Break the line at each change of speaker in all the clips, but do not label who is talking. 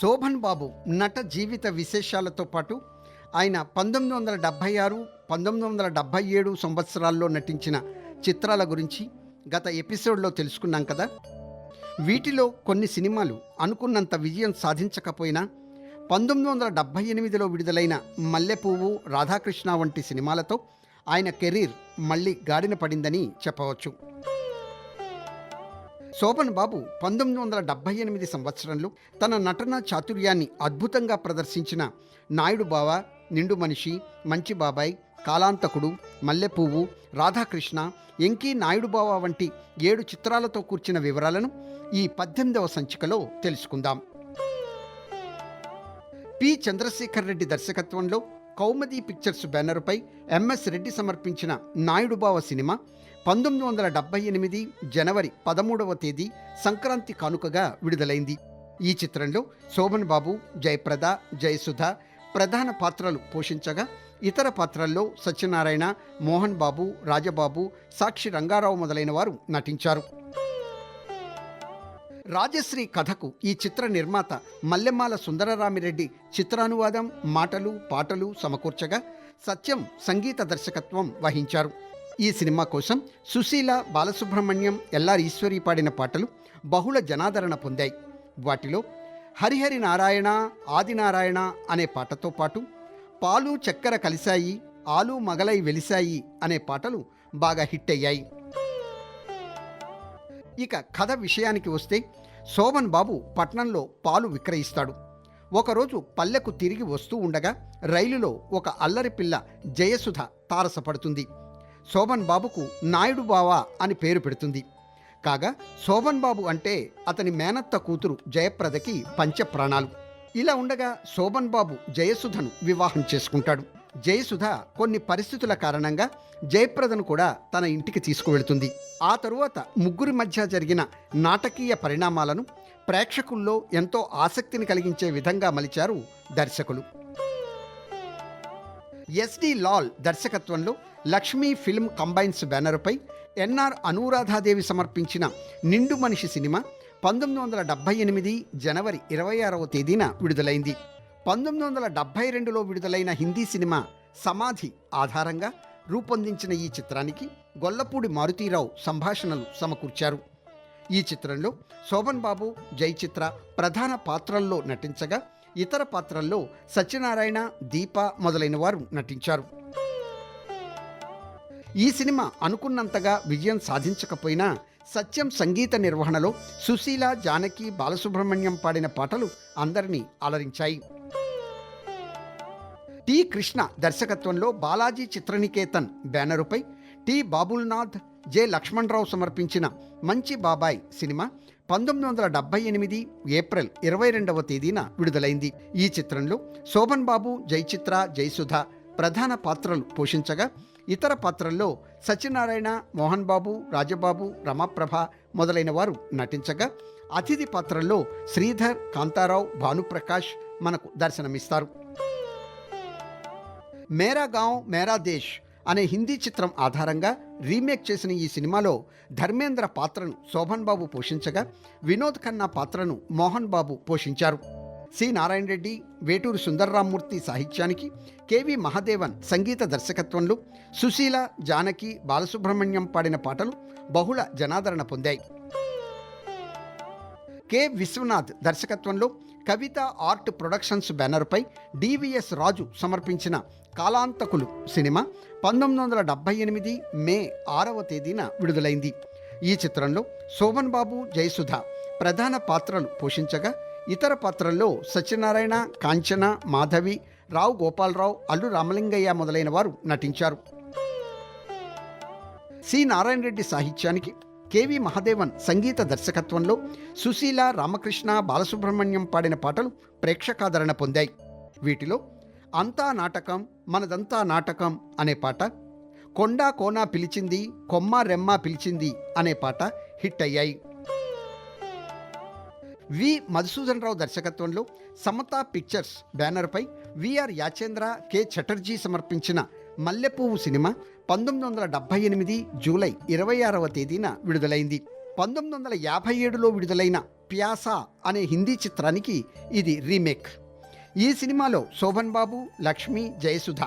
శోభన్ బాబు నట జీవిత విశేషాలతో పాటు ఆయన పంతొమ్మిది వందల డెబ్భై ఆరు పంతొమ్మిది వందల డెబ్భై ఏడు సంవత్సరాల్లో నటించిన చిత్రాల గురించి గత ఎపిసోడ్లో తెలుసుకున్నాం కదా. వీటిలో కొన్ని సినిమాలు అనుకున్నంత విజయం సాధించకపోయినా పంతొమ్మిది వందల డెబ్భై ఎనిమిదిలో విడుదలైన మల్లెపువ్వు రాధాకృష్ణ వంటి సినిమాలతో ఆయన కెరీర్ మళ్ళీ గాడిన పడిందని చెప్పవచ్చు. శోభన్ బాబు పంతొమ్మిది వందల డెబ్భై ఎనిమిది సంవత్సరంలో తన నటన చాతుర్యాన్ని అద్భుతంగా ప్రదర్శించిన నాయుడు బావ నిండు మనిషి మంచి బాబాయ్ కాలాంతకుడు మల్లెపువ్వు రాధాకృష్ణ ఎంకీ నాయుడు బావ వంటి ఏడు చిత్రాలతో కూర్చిన వివరాలను ఈ పద్దెనిమిదవ సంచికలో తెలుసుకుందాం. పి. చంద్రశేఖర్ రెడ్డి దర్శకత్వంలో కౌమది పిక్చర్స్ బ్యానర్పై ఎంఎస్ రెడ్డి సమర్పించిన నాయుడుబావ సినిమా పంతొమ్మిది వందల డెబ్బై ఎనిమిది జనవరి పదమూడవ తేదీ సంక్రాంతి కానుకగా విడుదలైంది. ఈ చిత్రంలో శోభన్ బాబు జయప్రద జయసుధ ప్రధాన పాత్రలు పోషించగా ఇతర పాత్రల్లో సత్యనారాయణ మోహన్ బాబు రాజబాబు సాక్షి రంగారావు మొదలైన వారు నటించారు. రాజశ్రీ కథకు ఈ చిత్ర నిర్మాత మల్లెమాల సుందరరామిరెడ్డి చిత్రానువాదం మాటలు పాటలు సమకూర్చగా సత్యం సంగీత దర్శకత్వం వహించారు. ఈ సినిమా కోసం సుశీల బాలసుబ్రహ్మణ్యం ఎల్ఆర్ ఈశ్వరి పాడిన పాటలు బహుళ జనాదరణ పొందాయి. వాటిలో హరిహరి నారాయణ ఆదినారాయణ అనే పాటతో పాటు పాలు చక్కెర కలిశాయి ఆలు మగలై వెలిశాయి అనే పాటలు బాగా హిట్ అయ్యాయి. ఇక కథ విషయానికి వస్తే శోభన్ బాబు పట్నంలో పాలు విక్రయిస్తాడు. ఒకరోజు పల్లెకు తిరిగి వస్తూ ఉండగా రైలులో ఒక అల్లరి పిల్ల జయసుధ తారసపడుతుంది. శోభన్ బాబుకు నాయుడు బావా అని పేరు పెడుతుంది. కాగా శోభన్ బాబు అంటే అతని మేనత్త కూతురు జయప్రదకి పంచ ప్రాణాలు. ఇలా ఉండగా శోభన్ బాబు జయసుధను వివాహం చేసుకుంటాడు. జయసుధ కొన్ని పరిస్థితుల కారణంగా జయప్రదను కూడా తన ఇంటికి తీసుకువెళుతుంది. ఆ తరువాత ముగ్గురి మధ్య జరిగిన నాటకీయ పరిణామాలను ప్రేక్షకుల్లో ఎంతో ఆసక్తిని కలిగించే విధంగా మలిచారు దర్శకులు. ఎస్డి లాల్ దర్శకత్వంలో లక్ష్మీ ఫిల్మ్ కంబైన్స్ బ్యానర్పై ఎన్ఆర్ అనురాధాదేవి సమర్పించిన నిండు మనిషి సినిమా పంతొమ్మిది వందల డెబ్బై ఎనిమిది జనవరి ఇరవై ఆరవ తేదీన విడుదలైంది. పంతొమ్మిది వందల డెబ్బై రెండులో విడుదలైన హిందీ సినిమా సమాధి ఆధారంగా రూపొందించిన ఈ చిత్రానికి గొల్లపూడి మారుతీరావు సంభాషణలు సమకూర్చారు. ఈ చిత్రంలో శోభన్ బాబు జయచిత్ర ప్రధాన పాత్రల్లో నటించగా ఇతర పాత్రల్లో సత్యనారాయణ దీప మొదలైన వారు నటించారు. ఈ సినిమా అనుకున్నంతగా విజయం సాధించకపోయినా సత్యం సంగీత నిర్వహణలో సుశీల జానకి బాలసుబ్రహ్మణ్యం పాడిన పాటలు అందరినీ అలరించాయి. టి. కృష్ణ దర్శకత్వంలో బాలాజీ చిత్రనికేతన్ బ్యానరుపై టి. బాబుల్నాథ్ జె. లక్ష్మణరావు సమర్పించిన మంచి బాబాయ్ సినిమా పంతొమ్మిది వందల డెబ్బై ఎనిమిది ఏప్రిల్ ఇరవై రెండవ తేదీన విడుదలైంది. ఈ చిత్రంలో శోభన్ బాబు జయచిత్ర జయసుధ ప్రధాన పాత్రలు పోషించగా ఇతర పాత్రల్లో సత్యనారాయణ మోహన్ బాబు రాజబాబు రమాప్రభ మొదలైన వారు నటించగా అతిథి పాత్రల్లో శ్రీధర్ కాంతారావు భానుప్రకాష్ మనకు దర్శనమిస్తారు. మేరా గాంవ్ మేరా దేశ్ అనే హిందీ చిత్రం ఆధారంగా రీమేక్ చేసిన ఈ సినిమాలో ధర్మేంద్ర పాత్రను శోభన్ బాబు పోషించగా వినోద్ ఖన్నా పాత్రను మోహన్ బాబు పోషించారు. సి. నారాయణ రెడ్డి వేటూరు సుందర్రామ్మూర్తి సాహిత్యానికి కెవి మహాదేవన్ సంగీత దర్శకత్వంలో సుశీల జానకి బాలసుబ్రహ్మణ్యం పాడిన పాటలు బహుళ జనాదరణ పొందాయి. కె. విశ్వనాథ్ దర్శకత్వంలో కవిత ఆర్ట్ ప్రొడక్షన్స్ బ్యానర్పై డివిఎస్ రాజు సమర్పించిన కాలాంతకులు సినిమా పంతొమ్మిది వందల డెబ్బై ఎనిమిది మే ఆరవ తేదీన విడుదలైంది. ఈ చిత్రంలో శోభన్ బాబు జయసుధ ప్రధాన పాత్రలు పోషించగా ఇతర పాత్రల్లో సత్యనారాయణ కాంచన మాధవి రావు గోపాలరావు అల్లు రామలింగయ్య మొదలైన వారు నటించారు. సి. నారాయణ రెడ్డి సాహిత్యానికి కెవి మహాదేవన్ సంగీత దర్శకత్వంలో సుశీల రామకృష్ణ బాలసుబ్రహ్మణ్యం పాడిన పాటలు ప్రేక్షకాదరణ పొందాయి. వీటిలో అంతా నాటకం మనదంతా నాటకం అనే పాట కొండా కోనా పిలిచింది కొమ్మ రెమ్మ పిలిచింది అనే పాట హిట్ అయ్యాయి. వి మధుసూదన్ రావు దర్శకత్వంలో సమతా పిక్చర్స్ బ్యానర్పై విఆర్ యాచేంద్ర కె చటర్జీ సమర్పించిన మల్లెపువ్వు సినిమా పంతొమ్మిది వందల డెబ్బై ఎనిమిది జూలై ఇరవై ఆరవ తేదీన విడుదలైంది. పంతొమ్మిది వందల యాభై ఏడులో విడుదలైన ప్యాసా అనే హిందీ చిత్రానికి ఇది రీమేక్. ఈ సినిమాలో శోభన్ బాబు లక్ష్మి జయసుధ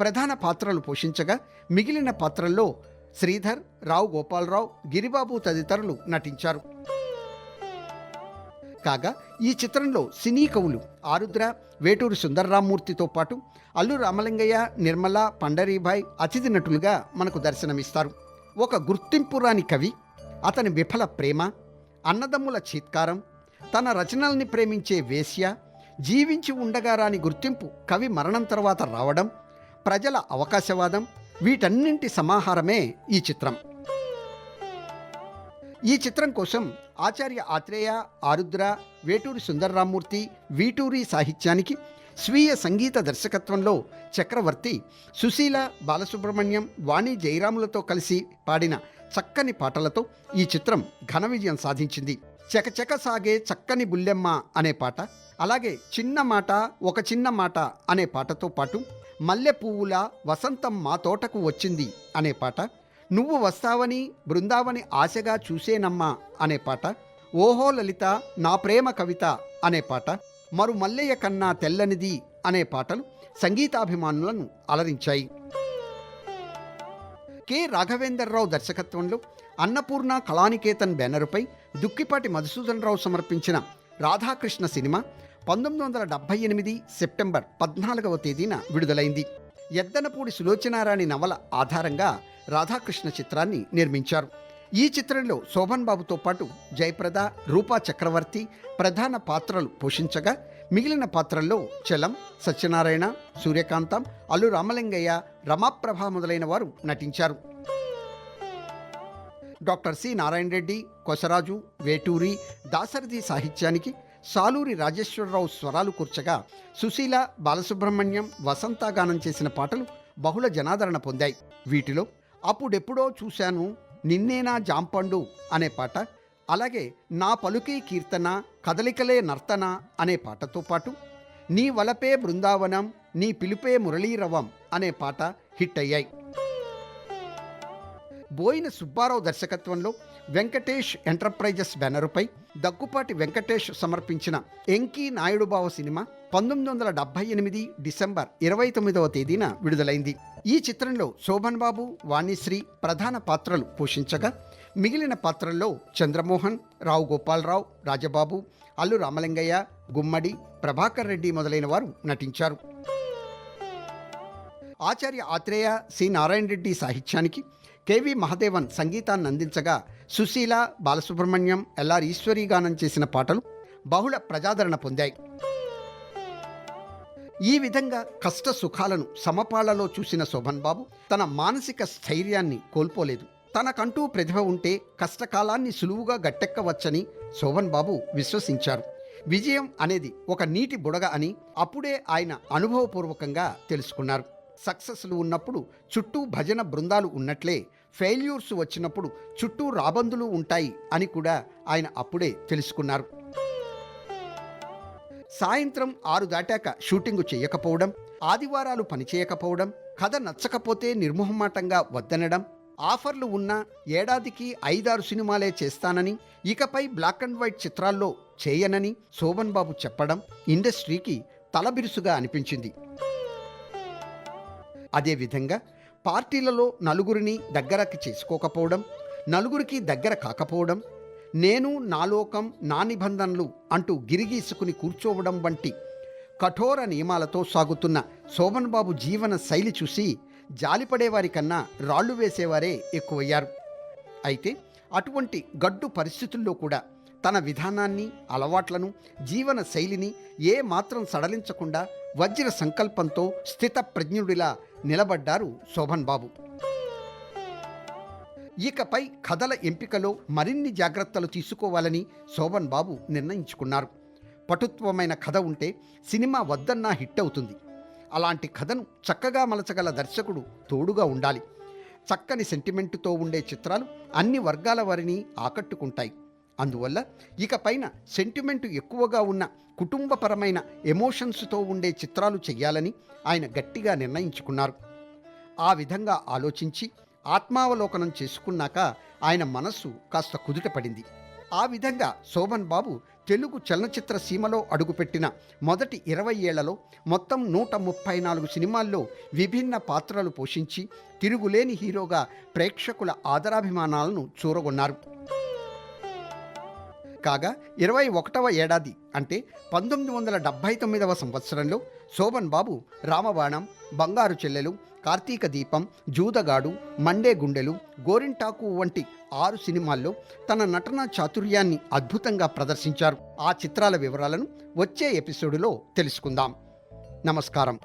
ప్రధాన పాత్రలు పోషించగా మిగిలిన పాత్రల్లో శ్రీధర్ రావు గోపాలరావు గిరిబాబు తదితరులు నటించారు. కాగా ఈ చిత్రంలో సినీ కవులు ఆరుద్ర వేటూరి సుందర్రామ్మూర్తితో పాటు అల్లు రామలింగయ్య నిర్మల పండరీభాయ్ అతిథి నటులుగా మనకు దర్శనమిస్తారు. ఒక గుర్తింపు రాని కవి అతని విఫల ప్రేమ అన్నదమ్ముల చీత్కారం తన రచనల్ని ప్రేమించే వేశ్య జీవించి ఉండగా రాని గుర్తింపు కవి మరణం తర్వాత రావడం ప్రజల అవకాశవాదం వీటన్నింటి సమాహారమే ఈ చిత్రం. ఈ చిత్రం కోసం ఆచార్య ఆత్రేయ ఆరుద్ర వేటూరి సుందర్రామ్మూర్తి వీటూరి సాహిత్యానికి స్వీయ సంగీత దర్శకత్వంలో చక్రవర్తి సుశీల బాలసుబ్రహ్మణ్యం వాణి జయరాములతో కలిసి పాడిన చక్కని పాటలతో ఈ చిత్రం ఘన విజయం సాధించింది. చకచక సాగే చక్కని బుల్లెమ్మ అనే పాట అలాగే చిన్న మాట ఒక చిన్న మాట అనే పాటతో పాటు మల్లె పువ్వుల వసంతం మా తోటకు వచ్చింది అనే పాట నువ్వు వస్తావని బృందావని ఆశగా చూసేనమ్మా అనే పాట. ఓహో లలిత నా ప్రేమ కవిత అనే పాట. మరు మల్లయ్య కన్నా తెల్లనిది అనే పాటలు సంగీతాభిమానులను అలరించాయి. కె. రాఘవేందర్రావు దర్శకత్వంలో అన్నపూర్ణ కళానికేతన్ బ్యానరుపై దుక్కిపాటి మధుసూదనరావు సమర్పించిన రాధాకృష్ణ సినిమా పంతొమ్మిది వందల డెబ్భై ఎనిమిది సెప్టెంబర్ పద్నాలుగవ తేదీన విడుదలైంది. ఎద్దనపూడి సులోచనారాణి నవల ఆధారంగా రాధాకృష్ణ చిత్రాన్ని నిర్మించారు. ఈ చిత్రంలో శోభన్ బాబుతో పాటు జయప్రద రూపా చక్రవర్తి ప్రధాన పాత్రలు పోషించగా మిగిలిన పాత్రల్లో చలం సత్యనారాయణ సూర్యకాంతం అల్లు రామలింగయ్య రమాప్రభ మొదలైన వారు నటించారు. డాక్టర్ సి నారాయణ రెడ్డి కొసరాజు వేటూరి దాసరథి సాహిత్యానికి సాలూరి రాజేశ్వరరావు స్వరాలు కూర్చగా సుశీల బాలసుబ్రహ్మణ్యం వసంత గానం చేసిన పాటలు బహుళ జనాదరణ పొందాయి. వీటిలో అప్పుడెప్పుడో చూశాను నిన్నేనా జాంపండు అనే పాట అలాగే నా పలుకే కీర్తన కదలికలే నర్తన అనే పాటతో పాటు నీ వలపే బృందావనం నీ పిలుపే మురళీరవం అనే పాట హిట్ అయ్యాయి బోయిన సుబ్బారావు దర్శకత్వంలో వెంకటేష్ ఎంటర్ప్రైజెస్ బ్యానరుపై దగ్గుపాటి వెంకటేష్ సమర్పించిన ఎంకీ నాయుడు బావ సినిమా పంతొమ్మిది వందల డెబ్బై ఎనిమిది డిసెంబర్ ఇరవై తొమ్మిదవ తేదీన విడుదలైంది. ఈ చిత్రంలో శోభన్ బాబు వాణిశ్రీ ప్రధాన పాత్రలు పోషించగా మిగిలిన పాత్రల్లో చంద్రమోహన్ రావు గోపాలరావు రాజబాబు అల్లు రామలింగయ్య గుమ్మడి ప్రభాకర్ రెడ్డి మొదలైన వారు నటించారు. ఆచార్య ఆత్రేయ సి. నారాయణ రెడ్డి సాహిత్యానికి కెవి మహదేవన్ సంగీతాన్ని అందించగా సుశీల బాలసుబ్రహ్మణ్యం ఎల్ఆర్ ఈశ్వరీ గానం చేసిన పాటలు బహుళ ప్రజాదరణ పొందాయి. ఈ విధంగా కష్ట సుఖాలను సమపాళ్ళలో చూసిన శోభన్ బాబు తన మానసిక స్థైర్యాన్ని కోల్పోలేదు. తనకంటూ ప్రతిభ ఉంటే కష్టకాలాన్ని సులువుగా గట్టెక్కవచ్చని శోభన్ బాబు విశ్వసించారు. విజయం అనేది ఒక నీటి బుడగ అని అప్పుడే ఆయన అనుభవపూర్వకంగా తెలుసుకున్నారు. సక్సెస్లు ఉన్నప్పుడు చుట్టూ భజన బృందాలు ఉన్నట్లే ఫెయిల్యూర్స్ వచ్చినప్పుడు చుట్టూ రాబందులు ఉంటాయి అని కూడా ఆయన అప్పుడే తెలుసుకున్నారు. సాయంత్రం ఆరు దాటాక షూటింగు చేయకపోవడం ఆదివారాలు పనిచేయకపోవడం కథ నచ్చకపోతే నిర్మోహమాటంగా వద్దనడం ఆఫర్లు ఉన్నా ఏడాదికి ఐదారు సినిమాలే చేస్తానని ఇకపై బ్లాక్ అండ్ వైట్ చిత్రాల్లో చేయనని శోభన్ బాబు చెప్పడం ఇండస్ట్రీకి తలబిరుసుగా అనిపించింది. అదేవిధంగా పార్టీలలో నలుగురిని దగ్గరకి చేసుకోకపోవడం నలుగురికి దగ్గర కాకపోవడం నేను నా లోకం నా నిబంధనలు అంటూ గిరిగీసుకుని కూర్చోవడం వంటి కఠోర నియమాలతో సాగుతున్న శోభన్ బాబు జీవన శైలి చూసి జాలిపడేవారి కన్నా వేసేవారే ఎక్కువయ్యారు. అయితే అటువంటి గడ్డు పరిస్థితుల్లో కూడా తన విధానాన్ని అలవాట్లను జీవన శైలిని ఏ మాత్రం సడలించకుండా వజ్ర సంకల్పంతో స్థిత ప్రజ్ఞుడిలా నిలబడ్డారు శోభన్ బాబు. ఇకపై కథల ఎంపికలో మరిన్ని జాగ్రత్తలు తీసుకోవాలని శోభన్ బాబు నిర్ణయించుకున్నారు. పటుత్వమైన కథ ఉంటే సినిమా వద్దన్నా హిట్ అవుతుంది. అలాంటి కథను చక్కగా మలచగల దర్శకుడు తోడుగా ఉండాలి. చక్కని సెంటిమెంటుతో ఉండే చిత్రాలు అన్ని వర్గాల వారిని ఆకట్టుకుంటాయి. అందువల్ల ఇకపైన సెంటిమెంటు ఎక్కువగా ఉన్న కుటుంబపరమైన ఎమోషన్స్తో ఉండే చిత్రాలు చెయ్యాలని ఆయన గట్టిగా నిర్ణయించుకున్నారు. ఆ విధంగా ఆలోచించి ఆత్మావలోకనం చేసుకున్నాక ఆయన మనస్సు కాస్త కుదుట పడింది ఆ విధంగా శోభన్ బాబు తెలుగు చలనచిత్ర సీమలో అడుగుపెట్టిన మొదటి ఇరవై ఏళ్ళలో మొత్తం నూట ముప్పై నాలుగు సినిమాల్లో విభిన్న పాత్రలు పోషించి తిరుగులేని హీరోగా ప్రేక్షకుల ఆదరాభిమానాలను చూరగొన్నారు. కాగా ఇరవై ఒకటవ ఏడాది అంటే పంతొమ్మిది వందల డెబ్భై తొమ్మిదవ సంవత్సరంలో శోభన్ బాబు రామబాణం బంగారు చెల్లెలు కార్తీక దీపం జూదగాడు మండే గుండెలు గోరింటాకు వంటి ఆరు సినిమాల్లో తన నటనా చాతుర్యాన్ని అద్భుతంగా ప్రదర్శించారు. ఆ చిత్రాల వివరాలను వచ్చే ఎపిసోడులో తెలుసుకుందాం. నమస్కారం.